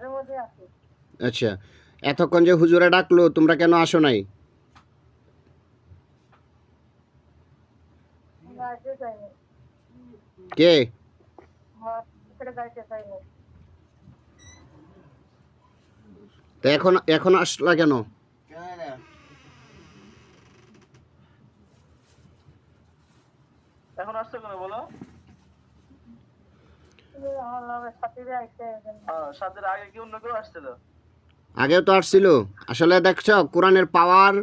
ঘরের মধ্যে আছি আচ্ছা এতক্ষণ যে হুজুরে ডাকলো তোমরা কেন আসো নাই? কে? তো এখন এখন আসলা কেন? এখন আসছো কেন বলো? আগেও তো আসছিল। আসলে দেখছ, কোরআনের পাওয়ার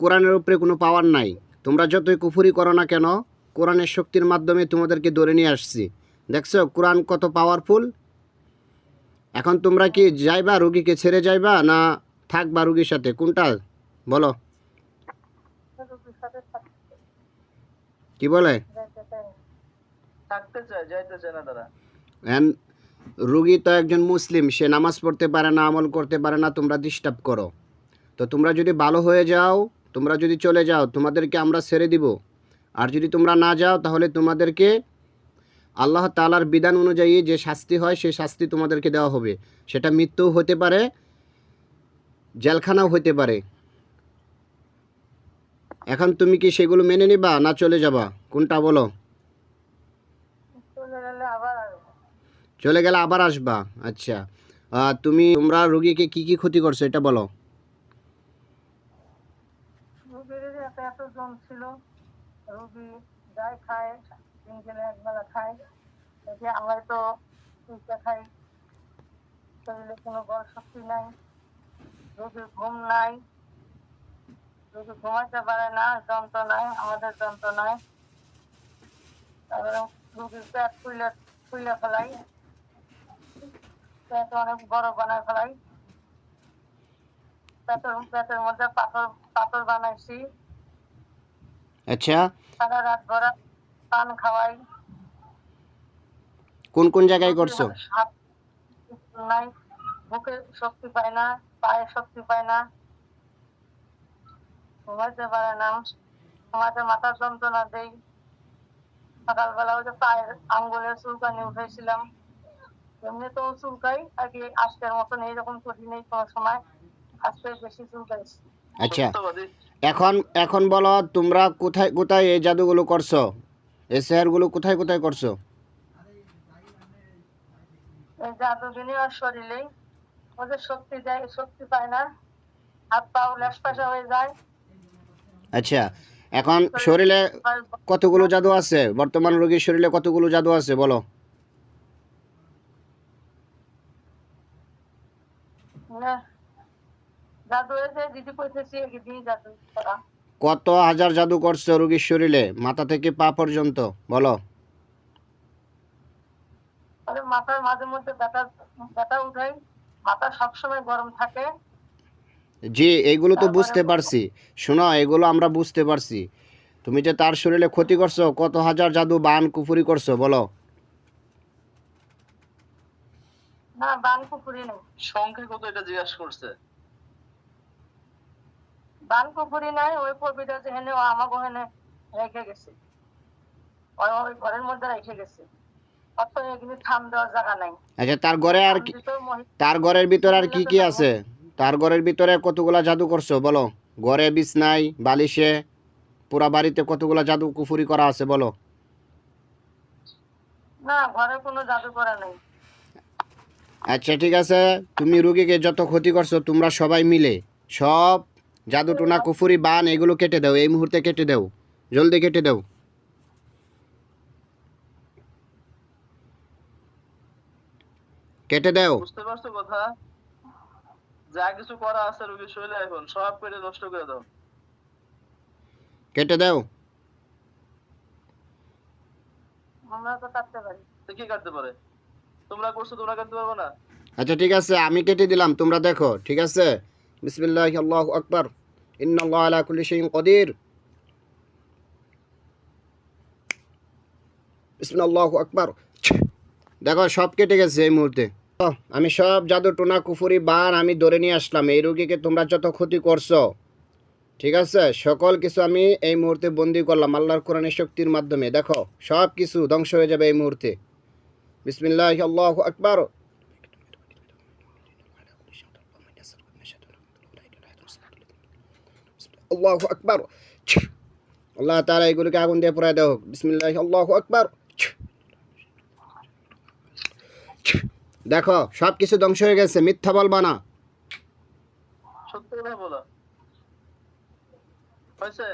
কোরআনের উপরে কোনো পাওয়ার নাই। তোমরা যতই কুফুরি করো না কেন, কোরআনের শক্তির মাধ্যমে তোমাদেরকে ধরে নিয়ে আসছি। দেখছ, কোরআন কত পাওয়ারফুল এখন তোমরা কি যাইবা রুগীকে ছেড়ে যাইবা না থাকবা রুগীর সাথে? কোনটা? বলো। কি বলে? রুগী তো একজন মুসলিম, সে নামাজ পড়তে পারে না, আমল করতে পারে না, তোমরা ডিস্টার্ব করো। তো তোমরা যদি ভালো হয়ে যাও, তোমরা যদি চলে যাও, তোমাদেরকে আমরা ছেড়ে দিব। আর যদি তোমরা না যাও, তাহলে তোমাদেরকে আল্লাহ তালার বিধান অনুযায়ী যে শাস্তি হয় সেই শাস্তি তোমাদেরকে দেওয়া হবে। সেটা মৃত্যুও হতে পারে, জেলখানাও হতে পারে। এখন তুমি কি সেগুলো মেনে নিবা, না চলে যাবা? কোনটা বলো চলে গেলে আবার আসব চলে গেলে আবার আসবা। আচ্ছা। তুমি, তোমরা রোগীকে কি কি ক্ষতি করছ এটা বলো। ছিল, রুগী যাই খায় একবেলা খায়। আমরা তো খাই, শরীরে কোনো বড় শক্তি নাই রুগীর ঘুম নাই পারে না আমাদের তারপরে পেট ফুলে ফুলে ফেলাই। পেট অনেক বড় বানায় ফেলাই। পেটের পেটের মধ্যে পাথর পাথর বানাইছি। আচ্ছা। সারা রাত ভরা পান খাওয়াই। কোন কোন জায়গায় করছ? নাই। বুকে শক্তি পায় না পায়ে শক্তি পায় না। ঘুমাইতে পারে না। ঘুমাতে মাথার যন্ত্রণা দেই। সকালবেলা ওই যে পায়ের আঙ্গুলের চুলকানি উঠেছিলাম এমনি তো চুলকাই আর কি আজকের মতন এইরকম কঠিন নেই কোনো সময়। আজকে বেশি চুলকাইছি। আচ্ছা এখন এখন বলো তোমরা কোথায় কোথায় এই জাদুগুলো করছ? এই শেয়ারগুলো কোথায় কোথায় করছ? এই জাদু বিনিময় শরীরে ওদের শক্তি দেয় শক্তি পায় না। হাত পা পাও লেসপাশা হয়ে যায়। আচ্ছা এখন শরীরে কতগুলো জাদু আছে? বর্তমান রোগীর শরীরে কতগুলো জাদু আছে বলো না, জাদু এসে দিদি কইতেছি দিদি জাদু করা কত হাজার জাদু করছ রোগীর শরীরে? মাথা থেকে পা পর্যন্ত বলো। মাথার মাঝে মধ্যে ব্যথা ব্যথা উঠাই। মাথা সবসময় গরম থাকে। জি এইগুলো তো বুঝতে পারছি। শোনো এগুলো আমরা বুঝতে পারছি। তুমি যে তার শরীরে ক্ষতি করছ কত হাজার জাদু বান কুফুরি করছ বলো। না বান কুকুরি নেই। সংখ্যা কত এটা জিজ্ঞাসা করছে। নাই ওই কবিটা যেখানে ওখানে রেখে গেছে। ওই ওই ঘরের মধ্যে রেখে গেছে। আচ্ছা তার ঘরে আর কি তার ঘরের ভিতরে আর কি কি আছে? তার ঘরের ভিতরে কতগুলা জাদু করছ? বলো। ঘরে বিছনায় বালিশে পুরা বাড়িতে কতগুলা জাদু কুফুরি করা আছে? বলো। না ঘরে কোনো জাদু করা নেই। আচ্ছা ঠিক আছে। তুমি রুগীকে যত ক্ষতি করছ তোমরা সবাই মিলে সব জাদু টোনা কুফুরি বান এগুলো কেটে দাও। এই মুহূর্তে কেটে দাও। জলদি কেটে দাও। কেটে দাও। বুঝতে পারছ কথা? যা কিছু করা আছে রোগীর শরীরে এখন সব পেটে নষ্ট করে দাও। কেটে দাও। আমরা তো কাটতে পারি। তো কি কাটতে পারে? তোমরা করছ, তোমরা কাটতে পারবে না? আচ্ছা ঠিক আছে, আমি কেটে দিলাম, তোমরা দেখো, ঠিক আছে? বিসমিল্লাহ আল্লাহু আকবার। ইন্নাল্লাহ আলা কুল্লি শাইইন কদির। বিসমিল্লাহু আকবার। দেখো, সব কেটে গেছে এই মুহূর্তে। আমি সব জাদু, টোনা, কুফুরি, বান আমি ধরে নিয়ে আসলাম, এই রোগীকে তোমরা যত ক্ষতি করছ, ঠিক আছে? সকল কিছু আমি এই মুহূর্তে বন্দি করলাম, আল্লাহর কোরআনের শক্তির মাধ্যমে। দেখো, সব কিছু ধ্বংস হয়ে যাবে এই মুহূর্তে। বিসমিল্লাহ আল্লাহু আকবার আল্লাহ আকবার আল্লাহ তারা এগুলোকে আগুন দিয়ে পুরাই দেও বিসমিল্লাহ আল্লাহ আকবার দেখো সব কিছু ধ্বংস হয়ে গেছে, মিথ্যা বলবা না। সত্য কথা বলো। হয়েছে?